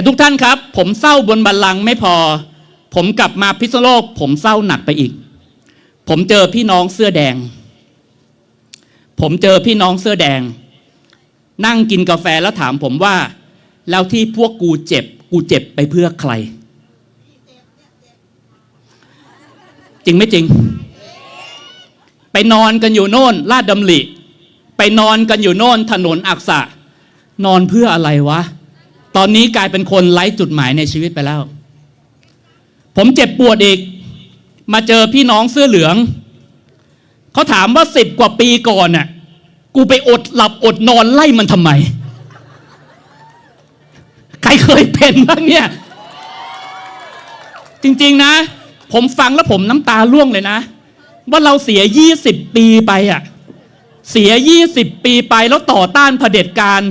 แต่ทุกท่านครับ ผมเศร้าบนบัลลังก์ไม่พอ ผมกลับมาพิษณุโลก ผมเศร้าหนักไปอีก ผมเจอพี่น้องเสื้อแดง ผมเจอพี่น้องเสื้อแดง นั่งกินกาแฟแล้วถามผมว่า แล้วที่พวกกูเจ็บ กูเจ็บไปเพื่อใคร จริงไม่จริง ไปนอนกันอยู่โน่นลาดดำริไปนอนกันอยู่โน่นถนนอักษะ นอนเพื่ออะไรวะ ตอนนี้กลายเป็นคนไร้จุดหมายในชีวิตไปแล้ว ผมเจ็บปวดอีก มาเจอพี่น้องเสื้อเหลือง เขาถามว่าสิบกว่าปีก่อนน่ะ กูไปอดหลับอดนอนไล่มันทำไม ใครเคยเป็นบ้างเนี่ย จริงๆนะ ผมฟังแล้วผมน้ำตาร่วงเลยนะ ว่าเราเสีย20ปีไปอะ เสีย20ปีไปแล้วต่อต้านเผด็จการ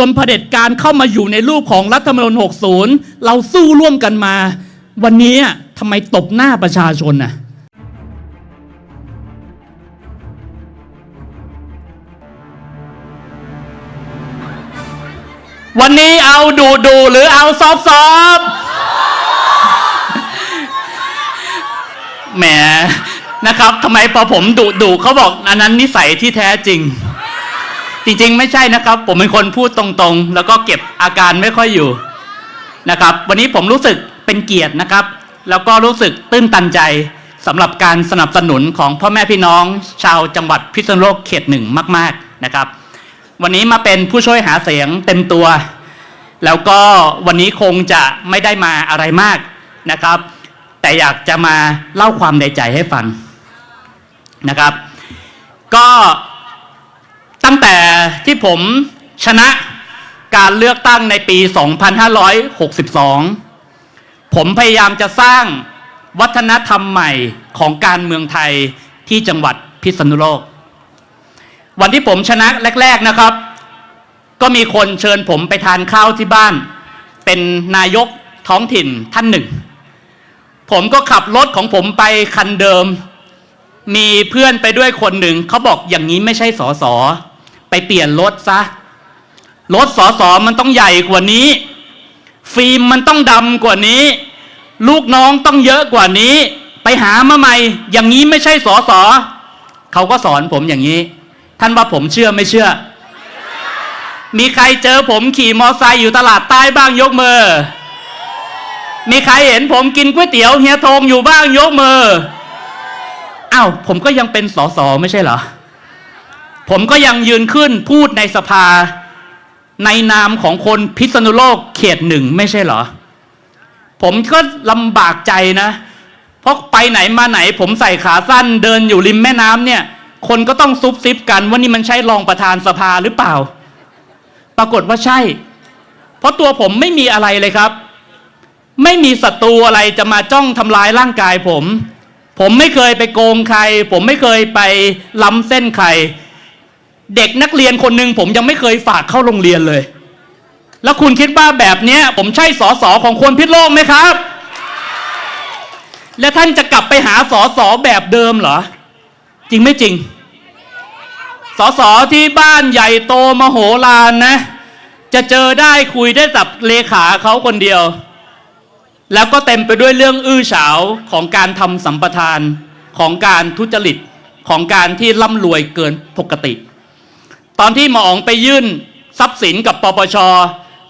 จนเผด็จการเข้ามาอยู่ในรูปของรัฐธรรมนูญ60 เราสู้ร่วมกันมา วันนี้ทำไมตบหน้าประชาชนน่ะวันนี้เอาดูดูหรือเอาซอฟซอฟแหมนะครับทำไมพอผมดุดุเขาบอกอันนั้นนิสัยที่แท้จริง จริงๆ ไม่ใช่นะครับ ผมเป็นคนพูดตรงๆ แล้วก็เก็บอาการไม่ค่อยอยู่นะครับ วันนี้ผมรู้สึกเป็นเกียรตินะครับ แล้วก็รู้สึกตื้นตันใจสำหรับการสนับสนุนของพ่อแม่พี่น้อง ชาวจังหวัดพิษณุโลกเขตหนึ่งมาก ๆนะครับ วันนี้มาเป็นผู้ช่วยหาเสียงเต็มตัว แล้วก็วันนี้คงจะไม่ได้มาอะไรมากนะครับ แต่อยากจะมาเล่าความในใจให้ฟังนะครับ ก็ ตั้งแต่ที่ผมชนะการเลือกตั้งในปี 2562 ผมพยายามจะสร้างวัฒนธรรมใหม่ของการเมืองไทยที่จังหวัดพิษณุโลก วันที่ผมชนะแรก ๆนะครับ ก็มีคนเชิญผมไปทานข้าวที่บ้าน เป็นนายกท้องถิ่นท่านหนึ่ง ผมก็ขับรถของผมไปคันเดิม มีเพื่อนไปด้วยคนหนึ่ง เขาบอกอย่างนี้ไม่ใช่สอสอ ไปเปลี่ยนรถซะ รถสอสอมันต้องใหญ่กว่านี้ ฟิล์มมันต้องดำกว่านี้ ลูกน้องต้องเยอะกว่านี้ ไปหามาใหม่ อย่างนี้ไม่ใช่สอสอเขาก็สอนผมอย่างนี้ ท่านว่าผมเชื่อไม่เชื่อ มีใครเจอผมขี่มอไซค์อยู่ตลาดใต้บ้างยกมือ มีใครเห็นผมกินก๋วยเตี๋ยวเฮียทงอยู่บ้างยกมืออ้าวผมก็ยังเป็นสอสอไม่ใช่เหรอ ผมก็ยังยืนขึ้นพูดในสภา ในนามของคนพิษณุโลกเขตหนึ่งไม่ใช่เหรอ ผมก็ลำบากใจนะ เพราะไปไหนมาไหน ผมใส่ขาสั้นเดินอยู่ริมแม่น้ำเนี่ย คนก็ต้องซุบซิบกันว่านี่มันใช่รองประธานสภาหรือเปล่า ปรากฏว่าใช่ เพราะตัวผมไม่มีอะไรเลยครับ ไม่มีศัตรูอะไรจะมาจ้องทำลายร่างกายผม ผมไม่เคยไปโกงใคร ผมไม่เคยไปล้ำเส้นใคร เด็กนักเรียนคนหนึ่งผมยังไม่เคยฝากเข้าโรงเรียนเลย แล้วคุณคิดว่าแบบเนี้ย ผมใช่สอสอของคนพิษโลกไหมครับ และท่านจะกลับไปหาสอสอแบบเดิมเหรอ จริงไม่จริง สอสอที่บ้านใหญ่โตมโหฬารนะ จะเจอได้คุยได้กับเลขาเขาคนเดียว แล้วก็เต็มไปด้วยเรื่องอื้อฉาวของการทำสัมปทานของการทุจริตของการที่ร่ำรวยเกินปกติ ตอนที่หมออ๋องไปยื่นทรัพย์สินกับปปช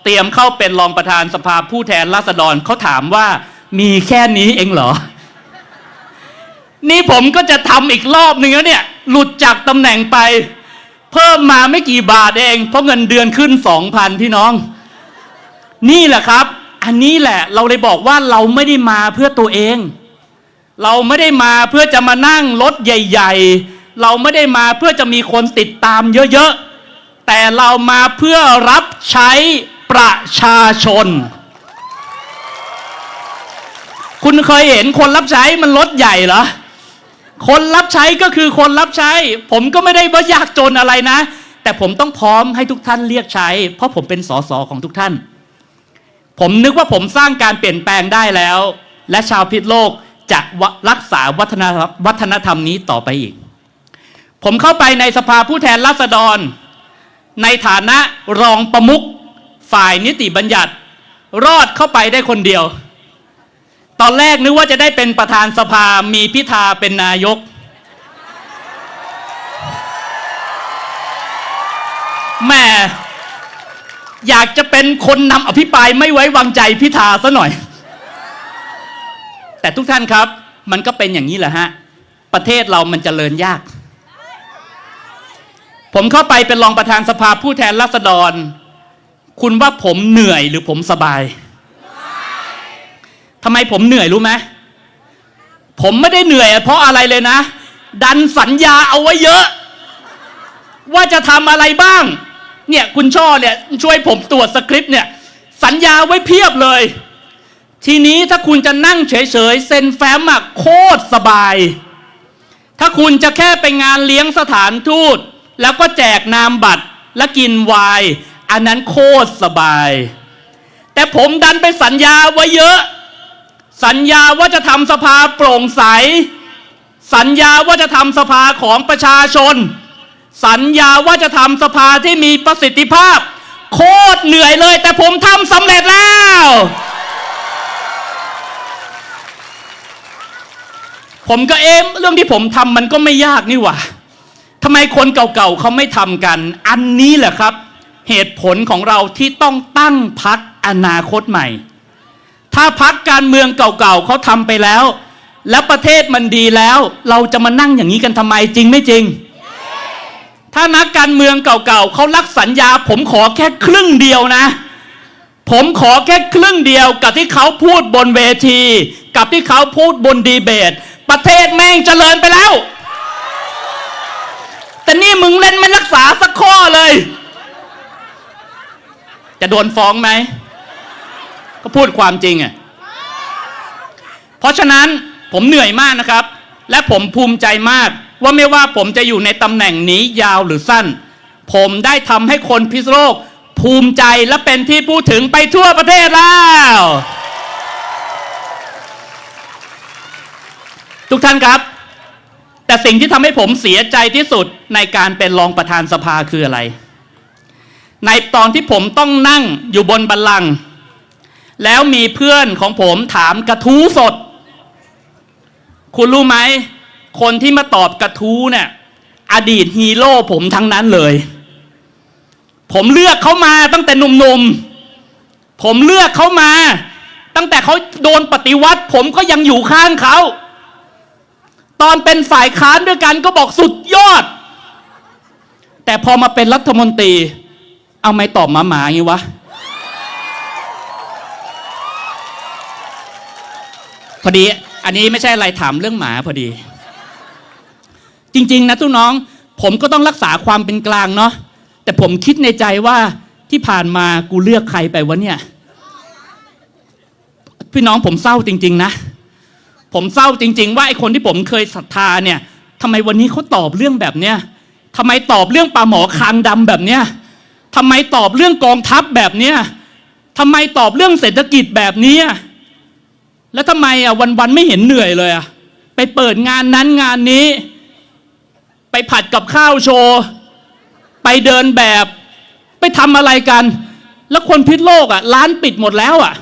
เตรียมเข้าเป็นรองประธานสภาผู้แทนราษฎรเขาถามว่ามีแค่นี้เองเหรอ นี่ผมก็จะทำอีกรอบหนึ่งแล้วเนี่ย หลุดจากตำแหน่งไป เพิ่มมาไม่กี่บาทเอง เพราะเงินเดือนขึ้นสองพันพี่น้อง นี่แหละครับ อันนี้แหละเราเลยบอกว่าเราไม่ได้มาเพื่อตัวเอง เราไม่ได้มาเพื่อจะมานั่งรถใหญ่ ๆ เราไม่ได้มาเพื่อจะมีคนติดตามเยอะๆ แต่เรามาเพื่อรับใช้ประชาชน คุณเคยเห็นคนรับใช้มันรถใหญ่เหรอ คนรับใช้ก็คือคนรับใช้ ผมก็ไม่ได้ว่ายากจนอะไรนะ แต่ผมต้องพร้อมให้ทุกท่านเรียกใช้ เพราะผมเป็นสสของทุกท่าน ผมนึกว่าผมสร้างการเปลี่ยนแปลงได้แล้ว และชาวพิษโลกจะวะรักษาวัฒนธรรมวัฒนธรรมนี้ต่อไปอีก ผมเข้าไปในสภาผู้แทนราษฎร ในฐานะรองประมุขฝ่ายนิติบัญญัติ รอดเข้าไปได้คนเดียว ตอนแรกนึกว่าจะได้เป็นประธานสภามีพิธาเป็นนายก แม่อยากจะเป็นคนนำอภิปรายไม่ไว้วางใจพิธาซะหน่อย แต่ทุกท่านครับ มันก็เป็นอย่างนี้แหละฮะ ประเทศเรามันจเจริญยาก ผมเข้าไปเป็นรองประธานสภาผู้แทนราษฎร คุณว่าผมเหนื่อยหรือผมสบาย ทำไมผมเหนื่อยรู้ไหม ผมไม่ได้เหนื่อย เพราะอะไรเลยนะ ดันสัญญาเอาไว้เยอะ ว่าจะทำอะไรบ้าง เนี่ยคุณช่อเนี่ยช่วยผมตรวจสคริปต์เนี่ย สัญญาไว้เพียบเลย ทีนี้ถ้าคุณจะนั่งเฉยๆเซ็นแฟ้มอะโคตรสบาย ถ้าคุณจะแค่ไปงานเลี้ยงสถานทูต แล้วก็แจกนามบัตรและกินไวน์อันนั้นโคตรสบาย แต่ผมดันไปสัญญาไว้เยอะ สัญญาว่าจะทำสภาโปร่งใส สัญญาว่าจะทำสภาของประชาชน สัญญาว่าจะทำสภาที่มีประสิทธิภาพ โคตรเหนื่อยเลย แต่ผมทำสำเร็จแล้วผมก็เอ๊ะเรื่องที่ผมทำมันก็ไม่ยากนี่หว่า ทำไมคนเก่าๆเขาไม่ทำกัน อันนี้แหละครับ เหตุผลของเราที่ต้องตั้งพักอนาคตใหม่ ถ้าพักการเมืองเก่าๆเขาทำไปแล้ว แล้วประเทศมันดีแล้ว เราจะมานั่งอย่างนี้กันทำไมจริงไม่จริง ถ้านักการเมืองเก่าๆเขารักสัญญา ผมขอแค่ครึ่งเดียวนะ ผมขอแค่ครึ่งเดียว กับที่เขาพูดบนเวที กับที่เขาพูดบนดีเบต ประเทศแม่งเจริญไปแล้ว งเล่นไม่รักษาสักข้อเลย จะโดนฟ้องไหม ก็พูดความจริงอะเพราะฉะนั้นผมเหนื่อยมากนะครับ และผมภูมิใจมาก ว่าไม่ว่าผมจะอยู่ในตำแหน่งนี้ยาวหรือสั้น ผมได้ทำให้คนพิษโลก ภูมิใจและเป็นที่พูดถึงไปทั่วประเทศแล้วทุกท่านครับ แต่สิ่งที่ทำให้ผมเสียใจที่สุดในการเป็นรองประธานสภาคืออะไร ในตอนที่ผมต้องนั่งอยู่บนบัลลังก์แล้วมีเพื่อนของผมถามกระทู้สด คุณรู้ไหม คนที่มาตอบกระทู้เนี่ย อดีตฮีโร่ผมทั้งนั้นเลย ผมเลือกเขามาตั้งแต่หนุ่มๆ ผมเลือกเขามา ตั้งแต่เขาโดนปฏิวัติ ผมก็ยังอยู่ข้างเขา ตอนเป็นฝ่ายค้านด้วยกันก็บอกสุดยอด แต่พอมาเป็นรัฐมนตรี เอาไม่ตอบมาหมาอย่างนี้วะ พอดี อันนี้ไม่ใช่อะไรถามเรื่องหมาพอดี จริง ๆ นะทุกน้อง ผมก็ต้องรักษาความเป็นกลางเนาะแต่ผมคิดในใจว่าที่ผ่านมากูเลือกใครไปวะเนี่ย พี่น้องผมเศร้าจริง ๆ นะ ผมเศร้าจริง ๆ ว่าไอ้คนที่ผมเคยศรัทธาเนี่ยทำไมวันนี้เขาตอบเรื่องแบบเนี้ยทำไมตอบเรื่องปลาหมอคางดำแบบเนี้ยทำไมตอบเรื่องกองทัพแบบเนี้ยทำไมตอบเรื่องเศรษฐกิจแบบเนี้ยแล้วทำไมอะวันๆไม่เห็นเหนื่อยเลยอะไปเปิดงานนั้นงานนี้ ไปผัดกับข้าวโชว์ ไปเดินแบบ ไปทำอะไรกัน แล้วคนพิษโลกอะร้านปิดหมดแล้วอะ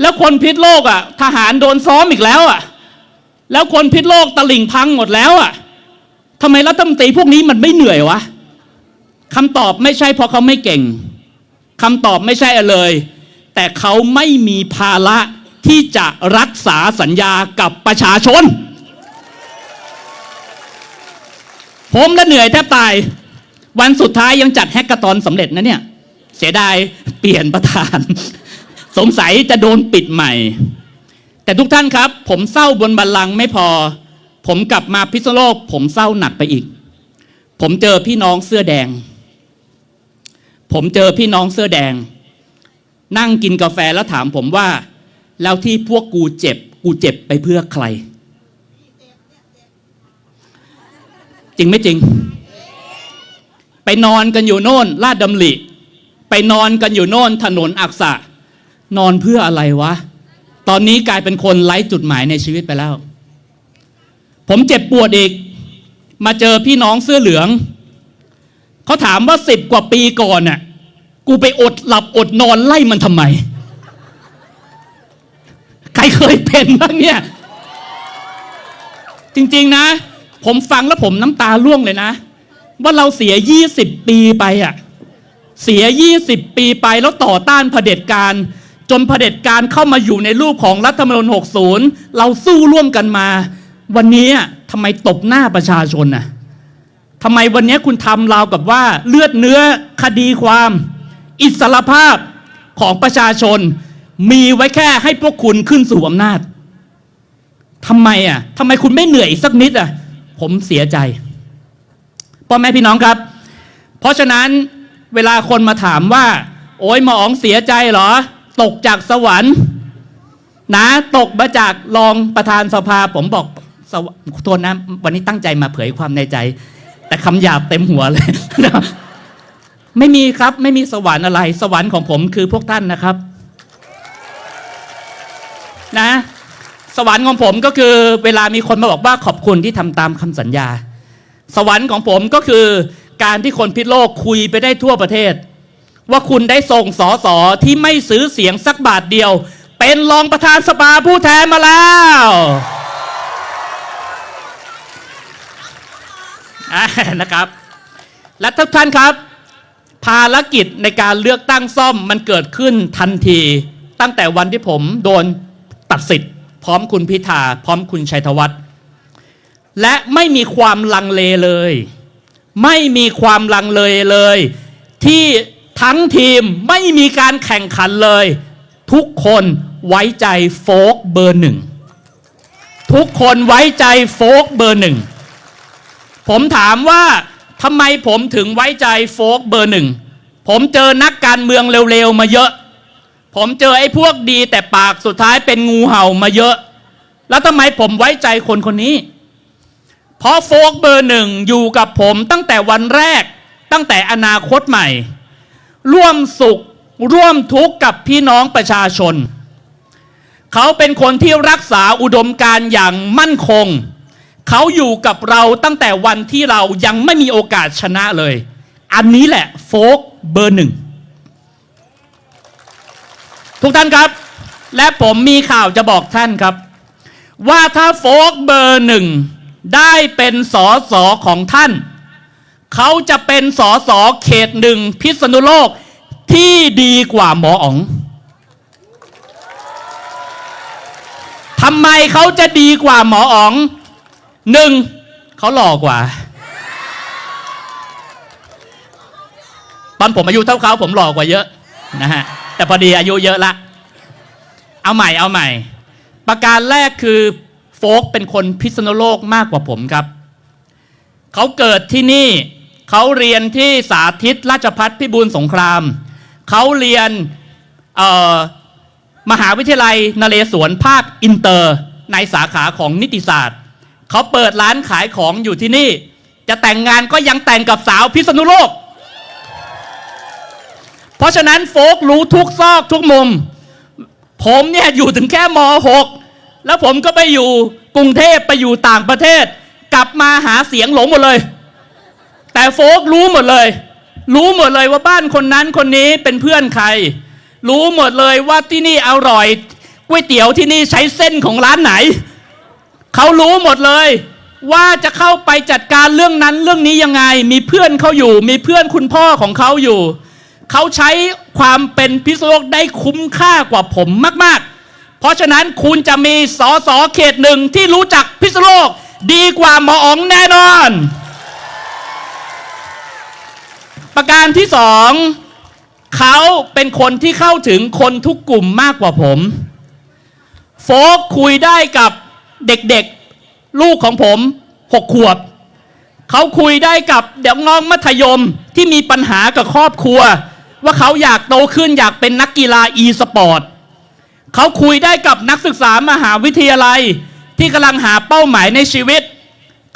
แล้วคนพิษโลกอะ ทหารโดนซ้อมอีกแล้วอะ แล้วคนพิษโลกตลิ่งพังหมดแล้วอะทำไมรัฐมนตรีพวกนี้มันไม่เหนื่อยวะคำตอบไม่ใช่เพราะเขาไม่เก่งคำตอบไม่ใช่เลย แต่เขาไม่มีภาระที่จะรักษาสัญญากับประชาชน ผมละเหนื่อยแทบตาย วันสุดท้ายยังจัดแฮกเกอร์ตอนสำเร็จนะเนี่ย เสียดายเปลี่ยนประธาน สงสัยจะโดนปิดใหม่ แต่ทุกท่านครับ ผมเศร้าบนบัลลังก์ไม่พอ ผมกลับมาพิษณุโลก ผมเศร้าหนักไปอีก ผมเจอพี่น้องเสื้อแดง ผมเจอพี่น้องเสื้อแดง นั่งกินกาแฟแล้วถามผมว่า แล้วที่พวกกูเจ็บ กูเจ็บไปเพื่อใคร จริงไม่จริง ไปนอนกันอยู่โน่นลาดดำริไปนอนกันอยู่โน่นถนนอักษะ นอนเพื่ออะไรวะ ตอนนี้กลายเป็นคนไร้จุดหมายในชีวิตไปแล้ว ผมเจ็บปวดอีก มาเจอพี่น้องเสื้อเหลือง เขาถามว่าสิบกว่าปีก่อนน่ะ กูไปอดหลับอดนอนไล่มันทำไม ใครเคยเป็นบ้างเนี่ย จริงๆนะ ผมฟังแล้วผมน้ำตาร่วงเลยนะ ว่าเราเสีย20ปีไปอะเสีย 20 ปีไปแล้วต่อต้านเผด็จการ จนเผด็จการเข้ามาอยู่ในรูปของรัฐธรรมนูญ60 เราสู้ร่วมกันมา วันนี้ทำไมตบหน้าประชาชนน่ะทำไมวันนี้คุณทำราวกับว่าเลือดเนื้อคดีความ อิสรภาพของประชาชน มีไว้แค่ให้พวกคุณขึ้นสู่อำนาจทำไมอะทำไมคุณไม่เหนื่อยอีกสักนิดอะผมเสียใจพ่อแม่พี่น้องครับ เพราะฉะนั้นเวลาคนมาถามว่า โอ้ยหมอองเสียใจเหรอ ตกจากสวรรค์นะตกมาจากรองประธานสภา ผมบอกสวโทษนะวันนี้ตั้งใจมาเผยความในใจ แต่คำหยาบเต็มหัวเลยไม่มีครับไม่มีสวรรค์อะไร สวรรค์ของผมคือพวกท่านนะครับ นะ สวรรค์ของผมก็คือ เวลามีคนมาบอกว่าขอบคุณที่ทำตามคำสัญญา สวรรค์ของผมก็คือ การที่คนพิษโลกคุยไปได้ทั่วประเทศ ว่าคุณได้ส่งสอสอที่ไม่ซื้อเสียงสักบาทเดียว เป็นรองประธานสภาผู้แทนมาแล้วนะครับ และทุกท่านครับ ภารกิจในการเลือกตั้งซ่อมมันเกิดขึ้นทันที ตั้งแต่วันที่ผมโดนตัดสิทธิ์ พร้อมคุณพิธา พร้อมคุณชัยธวัฒน์และไม่มีความลังเลเลย ไม่มีความลังเลเลย ที่ ทั้งทีมไม่มีการแข่งขันเลย ทุกคนไว้ใจโฟกเบอร์หนึ่งทุกคนไว้ใจโฟกเบอร์หนึ่งผมถามว่าทำไมผมถึงไว้ใจโฟกเบอร์หนึ่งผมเจอนักการเมืองเร็วๆมาเยอะ ผมเจอไอ้พวกดีแต่ปากสุดท้ายเป็นงูเห่ามาเยอะ แล้วทำไมผมไว้ใจคนคนนี้ เพราะโฟกเบอร์หนึ่งอยู่กับผมตั้งแต่วันแรกตั้งแต่อนาคตใหม่ ร่วมสุขร่วมทุกข์กับพี่น้องประชาชน เขาเป็นคนที่รักษาอุดมการณ์อย่างมั่นคง เขาอยู่กับเราตั้งแต่วันที่เรายังไม่มีโอกาสชนะเลย อันนี้แหละโฟกเบอร์หนึ่งทุกท่านครับ และผมมีข่าวจะบอกท่านครับ ว่าถ้าโฟกเบอร์หนึ่งได้เป็นสอสอของท่าน เขาจะเป็นสอสอเขตหนึ่งพิษณุโลกที่ดีกว่าหมออ๋องทำไมเขาจะดีกว่าหมออ๋องหนึ่งเขาหล่อกว่า ตอนผมอายุเท่าเขาผมหล่อกว่าเยอะนะฮะแต่พอดีอายุเยอะละ เอาใหม่เอาใหม่ ประการแรกคือโฟกเป็นคนพิษณุโลกมากกว่าผมครับ เขาเกิดที่นี่ เขาเรียนที่สาธิตราชพัฒพิบูลสงคราม เขาเรียนมหาวิทยาลัยนเรศวรภาคอินเตอร์ ในสาขาของนิติศาสตร์ เขาเปิดร้านขายของอยู่ที่นี่ จะแต่งงานก็ยังแต่งกับสาวพิษณุโลก เพราะฉะนั้นโฟกรู้ทุกซอกทุกมุม ผมเนี่ยอยู่ถึงแค่ม .6 แล้วผมก็ไปอยู่กรุงเทพไปอยู่ต่างประเทศ กลับมาหาเสียงหลงหมดเลย แต่โฟกรู้หมดเลย รู้หมดเลยว่าบ้านคนนั้นคนนี้เป็นเพื่อนใคร รู้หมดเลยว่าที่นี่อร่อยก๋วยเตี๋ยวที่นี่ใช้เส้นของร้านไหน เขารู้หมดเลย ว่าจะเข้าไปจัดการเรื่องนั้นเรื่องนี้ยังไง มีเพื่อนเขาอยู่ มีเพื่อนคุณพ่อของเขาอยู่ เขาใช้ความเป็นพิษณุโลกได้คุ้มค่ากว่าผมมาก ๆ เพราะฉะนั้นคุณจะมีสอสอเขตหนึ่งที่รู้จักพิษณุโลกดีกว่าหมออ๋องแน่นอน ประการที่สองเขาเป็นคนที่เข้าถึงคนทุกกลุ่มมากกว่าผม โฟกคุยได้กับเด็กๆ ลูกของผมหกขวบ เขาคุยได้กับเด็กน้องมัธยมที่มีปัญหากับครอบครัว ว่าเขาอยากโตขึ้นอยากเป็นนักกีฬาอีสปอร์ตเขาคุยได้กับนักศึกษามหาวิทยาลัยที่กำลังหาเป้าหมายในชีวิต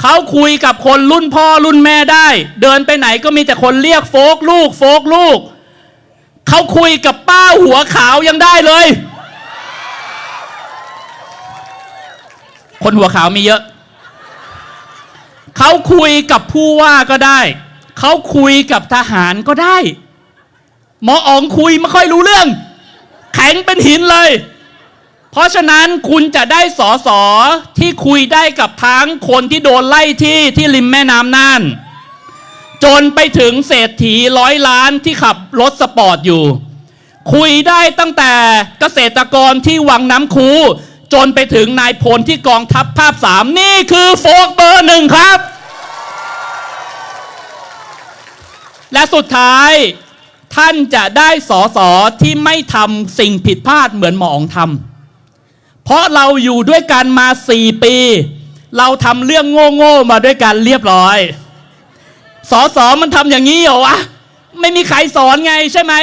เขาคุยกับคนรุ่นพ่อรุ่นแม่ได้ เดินไปไหนก็มีแต่คนเรียกโฟกลูก โฟกลูก เขาคุยกับป้าหัวขาวยังได้เลย คนหัวขาวมีเยอะ เขาคุยกับผู้ว่าก็ได้ เขาคุยกับทหารก็ได้ หมออ๋องคุยไม่ค่อยรู้เรื่อง แข็งเป็นหินเลย เพราะฉะนั้นคุณจะได้สอสอที่คุยได้กับทั้งคนที่โดนไล่ที่ที่ริมแม่น้ำน่าน จนไปถึงเศรษฐีร้อยล้านที่ขับรถสปอร์ตอยู่ คุยได้ตั้งแต่เกษตรกรที่วังน้ำคู จนไปถึงนายพลที่กองทัพภาพสามนี่คือโฟกเบอร์หนึ่งครับ และสุดท้ายท่านจะได้สอสอที่ไม่ทำสิ่งผิดพลาดเหมือนหมอองทำ เพราะเราอยู่ด้วยกันมาสี่ปี เราทำเรื่องโง่ๆมาด้วยกันเรียบร้อย สอสอมันทำอย่างนี้เหรอวะ ไม่มีใครสอนไงใช่ไหม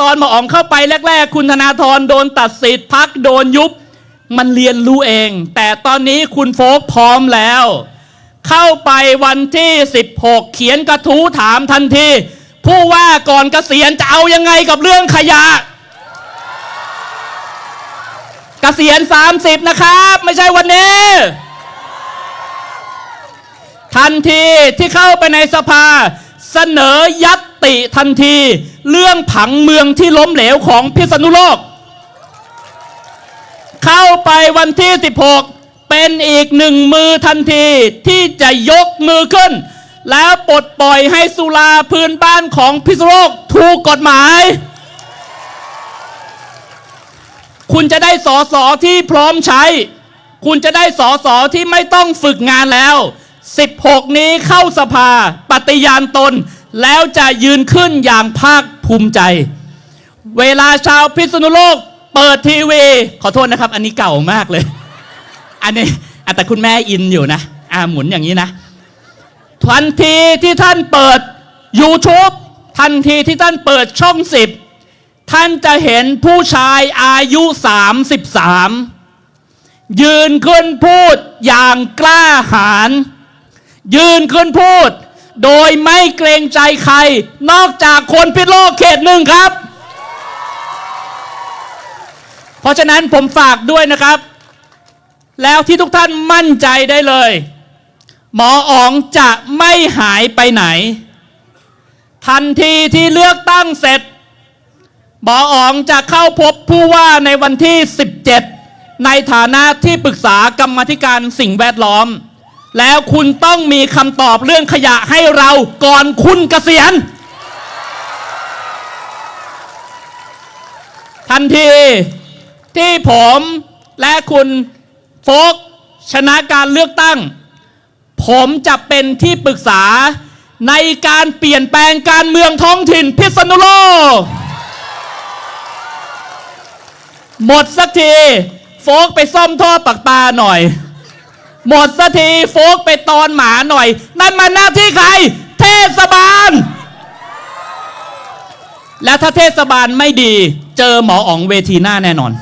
ตอนหมออ๋องเข้าไปแรก ๆ คุณธนาธรโดนตัดสิทธิ์พักโดนยุบ มันเรียนรู้เอง แต่ตอนนี้คุณโฟกพร้อมแล้ว เข้าไปวันที่ 16 เขียนกระทู้ถามทันทีผู้ว่าก่อนเกษียณจะเอายังไงกับเรื่องขยะ กษียณ 30 นะครับ ไม่ใช่วันนี้ ทันทีที่เข้าไปในสภา เสนอยัตติทันที เรื่องผังเมืองที่ล้มเหลวของพิษณุโลก เข้าไปวันที่ 16 เป็นอีกหนึ่งมือทันทีที่จะยกมือขึ้น แล้วปลดปล่อยให้สุราพื้นบ้านของพิษณุโลกถูกกฎหมาย คุณจะได้สอสอที่พร้อมใช้ คุณจะได้สอสอที่ไม่ต้องฝึกงานแล้ว 16 นี้เข้าสภาปฏิญาณตน แล้วจะยืนขึ้นอย่างภาคภูมิใจ เวลาชาวพิษณุโลกเปิดทีวี ขอโทษนะครับ อันนี้เก่ามากเลย อันนี้แต่คุณแม่อินอยู่นะอ่าหมุนอย่างนี้นะทันทีที่ท่านเปิด YouTube ทันทีที่ท่านเปิดช่องสิบ ท่านจะเห็นผู้ชายอายุ 33 ยืนขึ้นพูดอย่างกล้าหาญยืนขึ้นพูด โดยไม่เกรงใจใคร นอกจากคนพิษโลกเขตหนึ่งครับ เพราะฉะนั้นผมฝากด้วยนะครับ แล้วที่ทุกท่านมั่นใจได้เลย หมออ๋องจะไม่หายไปไหน ทันทีที่เลือกตั้งเสร็จ หมออ๋องจะเข้าพบผู้ว่าในวันที่ 17 ในฐานะที่ปรึกษากรรมธิการสิ่งแวดล้อม แล้วคุณต้องมีคำตอบเรื่องขยะให้เราก่อนคุณเกษียณ ทันทีที่ผมและคุณโฟกชนะการเลือกตั้ง ผมจะเป็นที่ปรึกษาในการเปลี่ยนแปลงการเมืองท้องถิ่นพิษณุโลก หมดสักที โฟกไปซ่อมท่อปักปลาหน่อย หมดสักที โฟกไปตอนหมาหน่อย นั่นมันหน้าที่ใคร เทศบาล และถ้าเทศบาลไม่ดี เจอหมออ๋องเวทีหน้าแน่นอน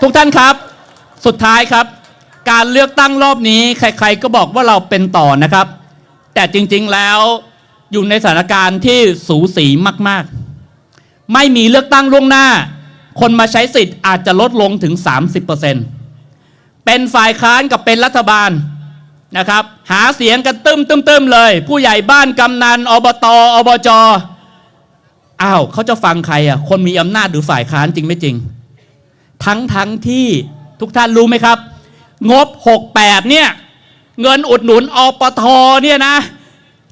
ทุกท่านครับ สุดท้ายครับ การเลือกตั้งรอบนี้ ใครๆก็บอกว่าเราเป็นต่อนะครับ แต่จริงๆแล้วอยู่ในสถานการณ์ที่สูสีมาก ๆ ไม่มีเลือกตั้งล่วงหน้า คนมาใช้สิทธิ์อาจจะลดลงถึง 30%เป็นฝ่ายค้านกับเป็นรัฐบาลนะครับหาเสียงกันตึมตึมตึมเลย ผู้ใหญ่บ้านกำนันอบตอบจอ้าวเขาจะฟังใครอะคนมีอำนาจหรือฝ่ายค้านจริงไม่จริง ทั้งทั้งที่ทุกท่านรู้ไหมครับ งบ 68 เนี่ย เงินอุดหนุนอปทเนี่ยนะ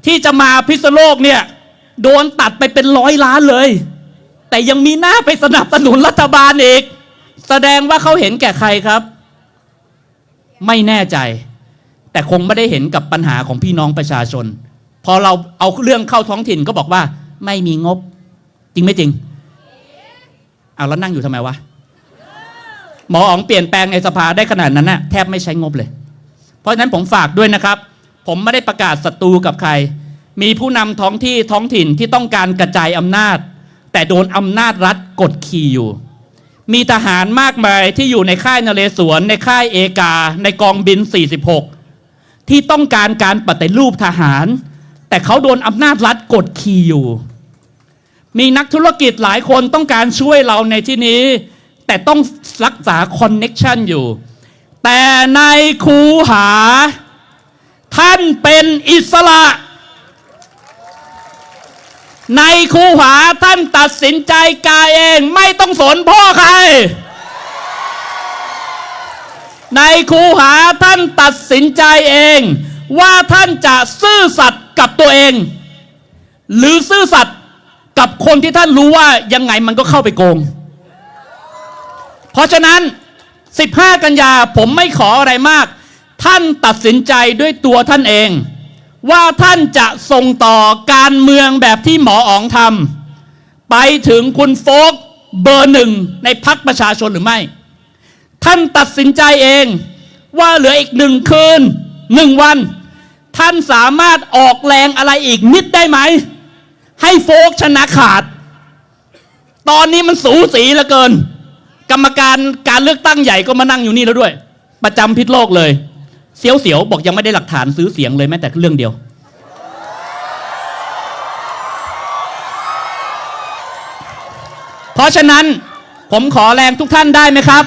ที่จะมาพิษโลกเนี่ย โดนตัดไปเป็นร้อยล้านเลย แต่ยังมีหน้าไปสนับสนุนรัฐบาลอีก แสดงว่าเขาเห็นแก่ใครครับ ไม่แน่ใจ แต่คงไม่ได้เห็นกับปัญหาของพี่น้องประชาชน พอเราเอาเรื่องเข้าท้องถิ่นก็บอกว่า ไม่มีงบ จริงไม่จริงเอาแล้วนั่งอยู่ทำไมวะหมออ๋องเปลี่ยนแปลงในสภาได้ขนาดนั้นน่ะแทบไม่ใช้งบเลย เพราะฉะนั้นผมฝากด้วยนะครับ ผมไม่ได้ประกาศศัตรูกับใคร มีผู้นำท้องที่ท้องถิ่นที่ต้องการกระจายอำนาจ แต่โดนอำนาจรัฐกดขี่อยู่ มีทหารมากมายที่อยู่ในค่ายนเรศวร ในค่ายเอกา ในกองบิน 46 ที่ต้องการการปฏิรูปทหาร แต่เขาโดนอำนาจรัฐกดขี่อยู่ มีนักธุรกิจหลายคนต้องการช่วยเราในที่นี้ แต่ต้องรักษาคอนเน็ชันอยู่ แต่ในคูหา ท่านเป็นอิสระ ในคูหาท่านตัดสินใจกายเองไม่ต้องสนพ่อใคร ในคูหาท่านตัดสินใจเอง ว่าท่านจะซื่อสัตย์กับตัวเอง หรือซื่อสัตย์กับคนที่ท่านรู้ว่ายังไงมันก็เข้าไปโกง เพราะฉะนั้น 15 กันยาผมไม่ขออะไรมาก ท่านตัดสินใจด้วยตัวท่านเอง ว่าท่านจะส่งต่อการเมืองแบบที่หมออ๋องทำไปถึงคุณโฟกเบอร์หนึ่งในพักประชาชนหรือไม่ ท่านตัดสินใจเองว่าเหลืออีกหนึ่งคืนหนึ่งวัน ท่านสามารถออกแรงอะไรอีกนิดได้ไหม ให้โฟกชนะขาด ตอนนี้มันสูสีเหลือเกิน กรรมการการเลือกตั้งใหญ่ก็มานั่งอยู่นี่แล้วด้วย ประจำพิษโลกเลย เสียวเสียวบอกยังไม่ได้หลักฐานซื้อเสียงเลยแม้แต่เรื่องเดียว เพราะฉะนั้นผมขอแรงทุกท่านได้ไหมครับ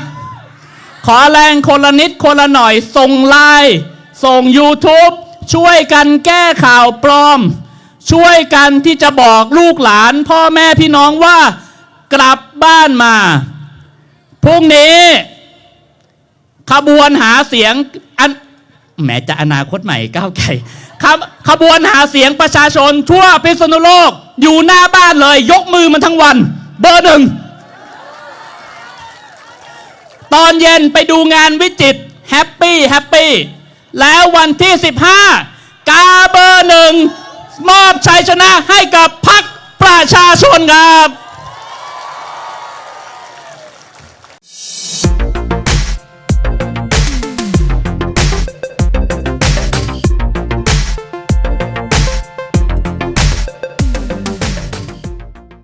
ขอแรงคนละนิดคนละหน่อย ส่งไลน์ส่ง YouTube ช่วยกันแก้ข่าวปลอม ช่วยกันที่จะบอกลูกหลาน พ่อแม่พี่น้องว่ากลับบ้านมาพรุ่งนี้ ขบวนหาเสียงอัน แหมจะอนาคตใหม่ก้าวไกลขบขบวนหาเสียงประชาชนทั่วพิษณุโลก อยู่หน้าบ้านเลย ยกมือมันทั้งวัน เบอร์หนึ่ง ตอนเย็นไปดูงานวิจิตแฮปปี้แฮปปี้แล้ววันที่ 15 กาเบอร์หนึ่ง มอบชัยชนะให้กับพรรคประชาชนครับ